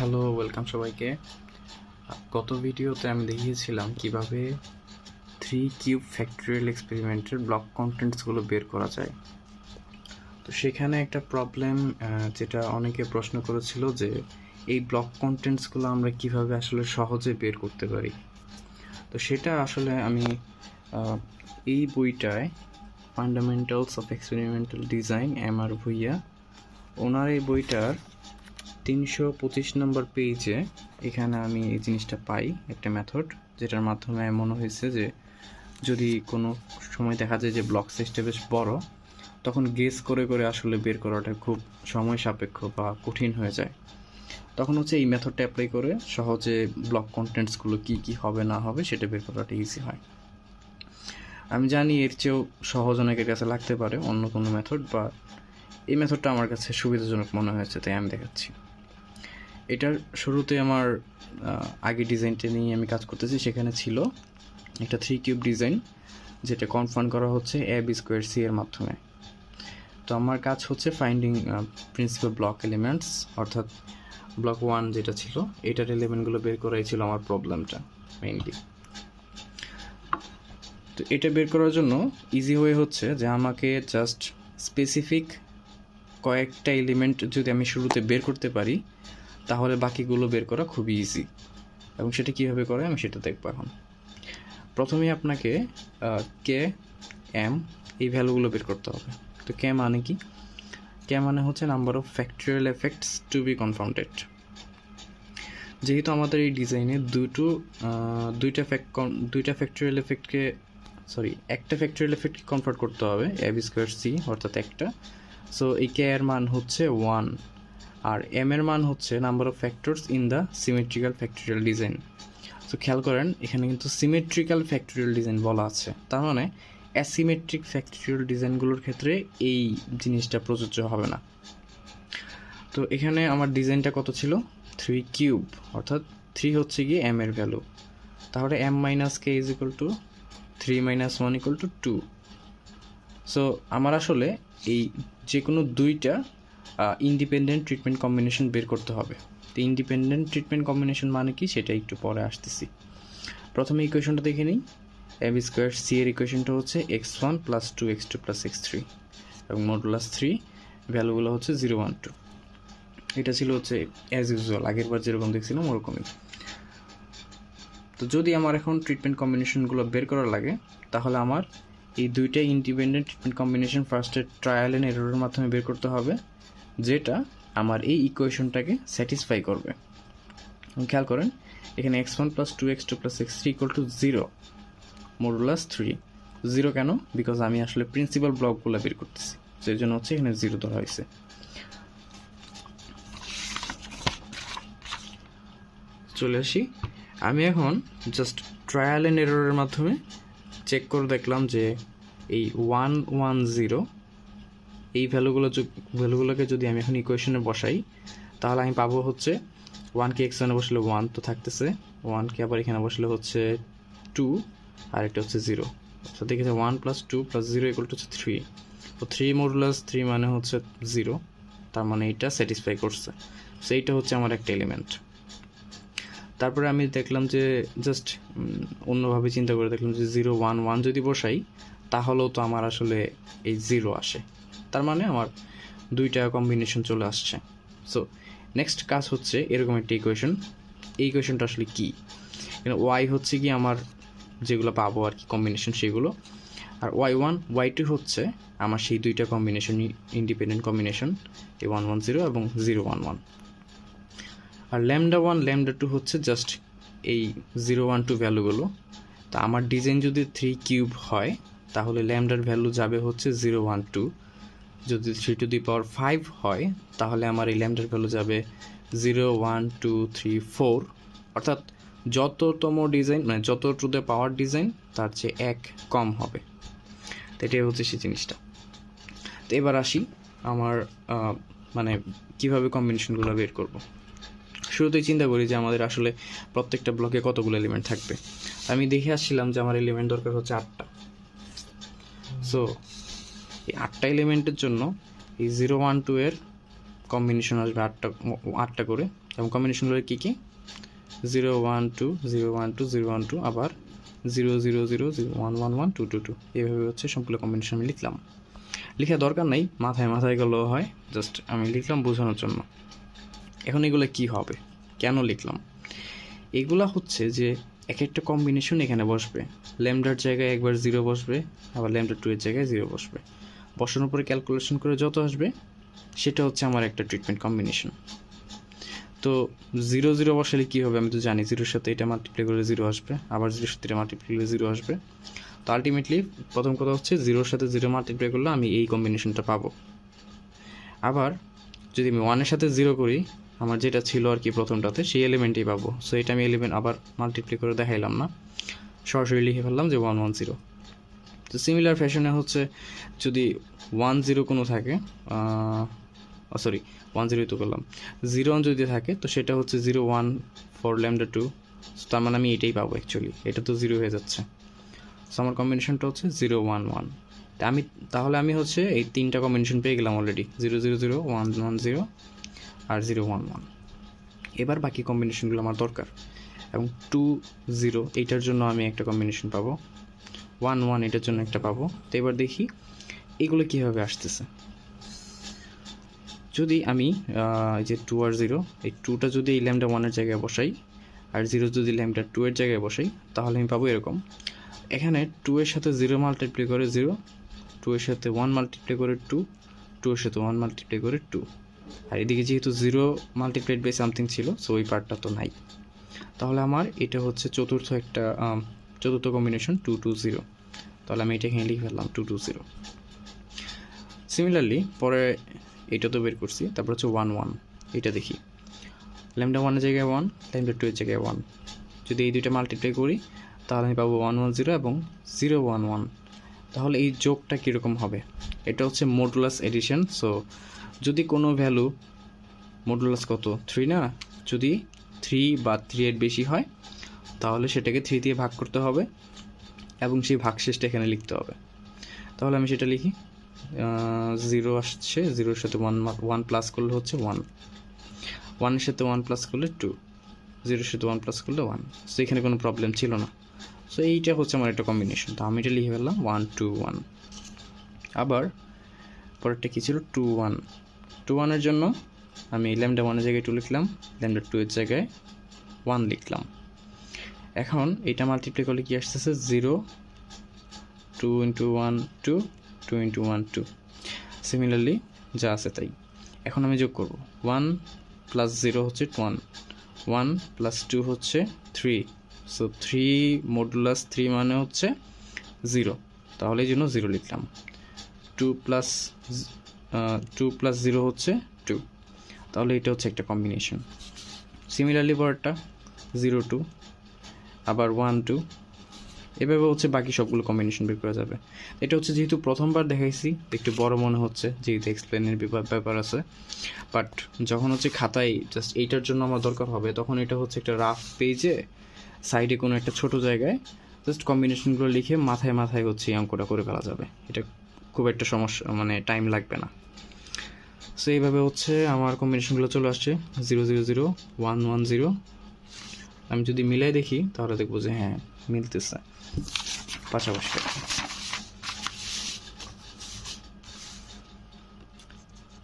Hello welcome সবাইকে। গত ভিডিওতে আমি দেখিয়েছিলাম কীভাবে থ্রি কিউব ফ্যাক্টরিয়াল এক্সপেরিমেন্টের ব্লক কন্টেন্টসগুলো বের করা যায়। তো সেখানে একটা প্রবলেম যেটা অনেকে প্রশ্ন করেছিল যে এই ব্লক কন্টেন্টসগুলো আমরা কীভাবে আসলে সহজে বের করতে পারি। তো সেটা আসলে আমি এই বইটায় fundamentals of experimental design M R Bhuiyan, ওনার এই বইটার তিনশো পঁচিশ নম্বর পেজে এখানে আমি এই জিনিসটা পাই, একটা মেথড যেটার মাধ্যমে মনে হয়েছে যে যদি কোনো সময় দেখা যায় যে ব্লক সাইজটা বেশ বড়, তখন গেস করে করে আসলে বের করাটা খুব সময় সাপেক্ষ বা কঠিন হয়ে যায়। তখন হচ্ছে এই মেথডটা অ্যাপ্লাই করে সহজে ব্লক কন্টেন্টসগুলো কি কি হবে, না হবে, সেটা বের করাটা ইজি হয়। আমি জানি এর চেয়েও সহজ অনেকের কাছে লাগতে পারে অন্য কোনো মেথড বা এই মেথডটা আমার কাছে সুবিধাজনক মনে হয়েছে, তাই আমি দেখাচ্ছি। এটার শুরুতে আমার আগে ডিজাইনটা নিয়ে আমি কাজ করতেছি, সেখানে ছিল একটা থ্রি কিউব ডিজাইন, যেটা কনফার্ম করা হচ্ছে এ বি স্কোয়ার সি এর মাধ্যমে। তো আমার কাজ হচ্ছে ফাইন্ডিং প্রিন্সিপাল ব্লক এলিমেন্টস অর্থাৎ ব্লক ওয়ান যেটা ছিল, এটার এলিমেন্টগুলো বের করাই ছিল আমার প্রবলেমটা মেইনলি তো এটা বের করার জন্য ইজি হয়ে হচ্ছে যে আমাকে জাস্ট স্পেসিফিক কয়েকটা এলিমেন্ট যদি আমি শুরুতে বের করতে পারি তাহলে বাকিগুলো বের করা খুবই ইজি এবং সেটা কীভাবে করে আমি সেটা দেখব এখন। প্রথমে আপনাকে কে, এম, এই ভ্যালুগুলো বের করতে হবে। তো কে মানে কি? কে মানে হচ্ছে number of factorial effects to be confounded যেহেতু আমাদের এই ডিজাইনে দুটো দুইটা ফ্যাক্ট দুইটা ফ্যাক্টরিয়াল এফেক্টকে সরি একটা ফ্যাক্টরিয়াল এফেক্টকে কনভার্ট করতে হবে এ বি স্কোয়ার সি অর্থাৎ একটা। সো এই কে এর মান হচ্ছে ওয়ান আর এম এর মান হচ্ছে number of factors in the symmetrical factorial design so খেয়াল করেন, এখানে কিন্তু সিমেট্রিক্যাল ফ্যাক্টরিয়াল ডিজাইন বলা আছে। তার মানে অ্যাসিমেট্রিক ফ্যাক্টরিয়াল ডিজাইনগুলোর ক্ষেত্রে এই জিনিসটা প্রযোজ্য হবে না। তো, এখানে আমার ডিজাইনটা কত ছিল? থ্রি কিউব অর্থাৎ থ্রি হচ্ছে গিয়ে এম এর ভ্যালু তাহলে M minus K is equal to three minus one equal to two so আমার আসলে এই যে কোনো দুইটা ইন্ডিপেন্ডেন্ট ট্রিটমেন্ট কম্বিনেশন বের করতে হবে। তো ইন্ডিপেন্ডেন্ট ট্রিটমেন্ট কম্বিনেশন মানে কি? সেটা একটু পরে আসতেছি। প্রথমে ইকুয়েশনটা দেখে নিই। এম স্কোয়ার সি এর ইকুয়েশনটা হচ্ছে x one plus two x two plus x three এবং মডুলাস থ্রি ভ্যালুগুলো হচ্ছে জিরো ওয়ান টু এটা ছিল হচ্ছে অ্যাজ ইউজুয়াল আগের বার যেরকম দেখছিলাম ওরকমই। তো যদি আমার এখন ট্রিটমেন্ট কম্বিনেশনগুলো বের করা লাগে, তাহলে আমার এই দুইটা ইন্ডিপেন্ডেন্ট ট্রিটমেন্ট কম্বিনেশন ফার্স্টে ট্রায়াল অ্যান্ড এররের মাধ্যমে বের করতে হবে। যেটা আমার এই ইকুয়েশনটাকে স্যাটিসফাই করবে। খেয়াল করেন, এখানে x one plus two x two plus x three equal to zero modulus three zero কেন? বিকজ আমি আসলে প্রিন্সিপাল ব্লকগুলো বের করতেছি, সেই জন্য হচ্ছে এখানে জিরো ধরা হয়েছে। চলে আসি, আমি এখন জাস্ট ট্রায়াল অ্যান্ড এররের মাধ্যমে চেক করে দেখলাম যে এই ওয়ান ওয়ান জিরো এই ভ্যালুগুলো ভ্যালুগুলোকে যদি আমি এখন ইকুয়েশনে বসাই, তাহলে আমি পাবো হচ্ছে ওয়ানকে এক্স ওয়ানে বসলে ওয়ান তো থাকতেছে। ওয়ানকে আবার এখানে বসলে হচ্ছে টু আর একটা হচ্ছে জিরো তো দেখেছে one plus two plus zero equal to হচ্ছে থ্রি তো থ্রি মোডুলাস থ্রি মানে হচ্ছে জিরো তার মানে এটা স্যাটিসফাই করছে। সো এইটা হচ্ছে আমার একটা এলিমেন্ট তারপরে আমি দেখলাম যে জাস্ট অন্যভাবে চিন্তা করে দেখলাম যে জিরো ওয়ান ওয়ান যদি বসাই, তাহলেও তো আমার আসলে এই জিরো আসে। তার মানে আমার দুইটা কম্বিনেশন চলে আসছে। সো নেক্সট কাজ হচ্ছে এরকম একটা ইকুয়েশন এই ইকুয়েশনটা আসলে কী? ওয়াই হচ্ছে কি আমার যেগুলো পাবো আর কি কম্বিনেশন সেগুলো। আর ওয়াই ওয়ান ওয়াই টু হচ্ছে আমার সেই দুইটা কম্বিনেশন ইন্ডিপেন্ডেন্ট কম্বিনেশন এ ওয়ান ওয়ান জিরো এবং জিরো ওয়ান ওয়ান আর ল্যামডা ওয়ান ল্যামডা টু হচ্ছে জাস্ট এই জিরো ওয়ান টু ভ্যালুগুলো তো আমার ডিজাইন যদি থ্রি কিউব হয়, তাহলে ল্যামডার ভ্যালু যাবে হচ্ছে জিরো ওয়ান টু যদি three to the power five হয়, তাহলে আমার এই ল্যামডার ভ্যালু যাবে zero one two three four অর্থাৎ যততম ডিজাইন মানে যত টু দ্য পাওয়ার ডিজাইন তার চেয়ে এক কম হবে। তো এটাই হচ্ছে সেই জিনিসটা। তো এবার আসি আমার মানে কীভাবে কম্বিনেশনগুলো বের করব। শুরুতেই চিন্তা করি যে আমাদের আসলে প্রত্যেকটা ব্লকে কতগুলো এলিমেন্ট থাকবে। আমি দেখে আসছিলাম যে আমার এলিমেন্ট দরকার হচ্ছে আটটা। সো এই আটটা এলিমেন্টের জন্য এই জিরো ওয়ান টু এর কম্বিনেশন আসবে আটটা আটটা করে। এবং কম্বিনেশনগুলো কী কী? Zero one two zero one two zero one two আবার zero zero zero zero one one one two two two এভাবে হচ্ছে সবগুলো কম্বিনেশন আমি লিখলাম। লেখা দরকার নেই, মাথায় মাথায় গেলেও হয় জাস্ট আমি লিখলাম বোঝানোর জন্য। এখন এগুলো কি হবে? কেন লিখলাম? এগুলা হচ্ছে যে এক একটা কম্বিনেশন এখানে বসবে। ল্যামডার জায়গায় একবার জিরো বসবে, আবার ল্যামডা টু এর জায়গায় জিরো বসবে। বসানোর পরে ক্যালকুলেশন করে যত আসবে, সেটা হচ্ছে আমার একটা ট্রিটমেন্ট কম্বিনেশন তো জিরো জিরো বসালে কী হবে আমি তো জানি জিরোর সাথে এটা মাল্টিপ্লাই করলে জিরো আসবে, আবার জিরোর সাথে এটা মাল্টিপ্লাই করলে জিরো আসবে। তো আলটিমেটলি প্রথম কথা হচ্ছে জিরোর সাথে জিরো মাল্টিপ্লাই করলে আমি এই কম্বিনেশনটা পাবো। আবার যদি আমি ওয়ানের সাথে জিরো করি, আমার যেটা ছিল আর কি প্রথমটাতে, সেই এলিমেন্টই পাবো। সো এটা আমি এলিমেন্ট আবার মাল্টিপ্লাই করে দেখাইলাম না। সরাসরি লিখে ফেললাম যে ওয়ান ওয়ান জিরো তো সিমিলার ফ্যাশনে হচ্ছে যদি ওয়ান জিরো কোনো থাকে সরি ওয়ান জিরো তো করলাম জিরো ওয়ান যদি থাকে, তো সেটা হচ্ছে zero one four lambda two তার মানে আমি এটাই পাবো অ্যাকচুয়ালি এটা তো জিরো হয়ে যাচ্ছে। সো আমার কম্বিনেশনটা হচ্ছে জিরো ওয়ান ওয়ান তা আমি, তাহলে আমি হচ্ছে এই তিনটা কম্বিনেশন পেয়ে গেলাম already zero zero zero one one zero আর জিরো ওয়ান ওয়ান এবার বাকি কম্বিনেশনগুলো আমার দরকার। এবং টু জিরো এইটার জন্য আমি একটা কম্বিনেশন পাবো। ওয়ান ওয়ান এটার জন্য একটা পাবো। তো এবার দেখি এগুলো কীভাবে আসতেছে। যদি আমি যে টু আর জিরো এই টুটা যদি এই ল্যামটা ওয়ানের জায়গায় বসাই, আর জিরো যদি ল্যামটা টু এর জায়গায় বসাই, তাহলে আমি পাবো এরকম। এখানে টু এর সাথে জিরো মাল্টিপ্লাই করে জিরো টু এর সাথে ওয়ান মাল্টিপ্লাই করে টু টু এর সাথে ওয়ান মাল্টিপ্লাই করে টু আর এদিকে যেহেতু জিরো মাল্টিপ্লাইড বাই সামথিং ছিল সো ওই পার্টটা তো নাই। তাহলে আমার এটা হচ্ছে চতুর্থ একটা চতুর্থ কম্বিনেশন টু টু জিরো তাহলে আমি এটা এখানে লিখে ফেললাম টু টু জিরো সিমিলারলি পরে এটা তো বের করছি, তারপর হচ্ছে ওয়ান ওয়ান এটা দেখি। ল্যামডা ওয়ানের জায়গায় ওয়ান ল্যামডা টু এর জায়গায় ওয়ান যদি এই দুইটা মাল্টিপ্লাই করি, তাহলে আমি পাবো ওয়ান ওয়ান জিরো এবং জিরো ওয়ান ওয়ান তাহলে এই যোগটা কীরকম হবে? এটা হচ্ছে মডুলাস এডিশন সো যদি কোনো ভ্যালু মডুলাস কত? থ্রি না? যদি থ্রি বা থ্রি এর বেশি হয় তাহলে সেটাকে থ্রি দিয়ে ভাগ করতে হবে এবং সেই ভাগশেষটা এখানে লিখতে হবে। তাহলে আমি সেটা লিখি জিরো আসছে জিরোর সাথে ওয়ান ওয়ান প্লাস করলে হচ্ছে ওয়ান ওয়ানের সাথে ওয়ান প্লাস করলে টু জিরোর সাথে ওয়ান প্লাস করলে ওয়ান সো এখানে কোনো প্রবলেম ছিল না। সো এইটা হচ্ছে আমার একটা কম্বিনেশন তো আমি এটা লিখে ফেললাম ওয়ান টু ওয়ান আবার পরেরটা কী ছিল? টু ওয়ান টু ওয়ানের জন্য আমি ল্যামডা ওয়ানের জায়গায় টু লিখলাম ল্যামডা টু এর জায়গায় ওয়ান লিখলাম। এখন এটা মাল্টিপ্লাই করলে কি আসতেছে? Zero two into one two two into one two similarly যা আছে তাই। এখন আমি যোগ করব। ওয়ান প্লাস জিরো হচ্ছে ওয়ান ওয়ান প্লাস টু হচ্ছে three so three modulus three মানে হচ্ছে জিরো তাহলে জন্য জিরো লিখলাম। Two plus two plus zero হচ্ছে টু তাহলে এটা হচ্ছে একটা কম্বিনেশন সিমিলারলি পরেরটা জিরো টু আবার ওয়ান টু এভাবে হচ্ছে বাকি সবগুলো কম্বিনেশন বের করা যাবে। এটা হচ্ছে যেহেতু প্রথমবার দেখাইছি, একটু বড় মনে হচ্ছে, যেহেতু এক্সপ্লেনের ব্যাপার আছে। বাট যখন হচ্ছে খাতায় জাস্ট এইটার জন্য আমার দরকার হবে, তখন এটা হচ্ছে একটা রাফ পেজে সাইডে কোনো একটা ছোট জায়গায় জাস্ট কম্বিনেশনগুলো লিখে মাথায় মাথায় হচ্ছে এই অঙ্কটা করে ফেলা যাবে। এটা খুব একটা সমস্যা মানে টাইম লাগবে না। সো এইভাবে হচ্ছে আমার কম্বিনেশনগুলো চলে আসছে। Zero zero zero one one zero আমি যদি মিলাই দেখি, তাহলে দেখব যে হ্যাঁ মিলতেছে। পাশাপাশি।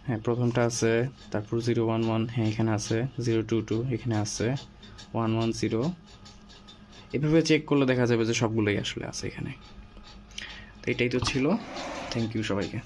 হ্যাঁ প্রথমটা আছে, তারপর জিরো ওয়ান ওয়ান হ্যাঁ এখানে আছে। জিরো টু টু, এখানে আছে। One one zero. এভাবে চেক করলে দেখা যাবে যে সবগুলোই আসলে আছে এখানে। তো এটাই তো ছিল। থ্যাংক ইউ সবাইকে।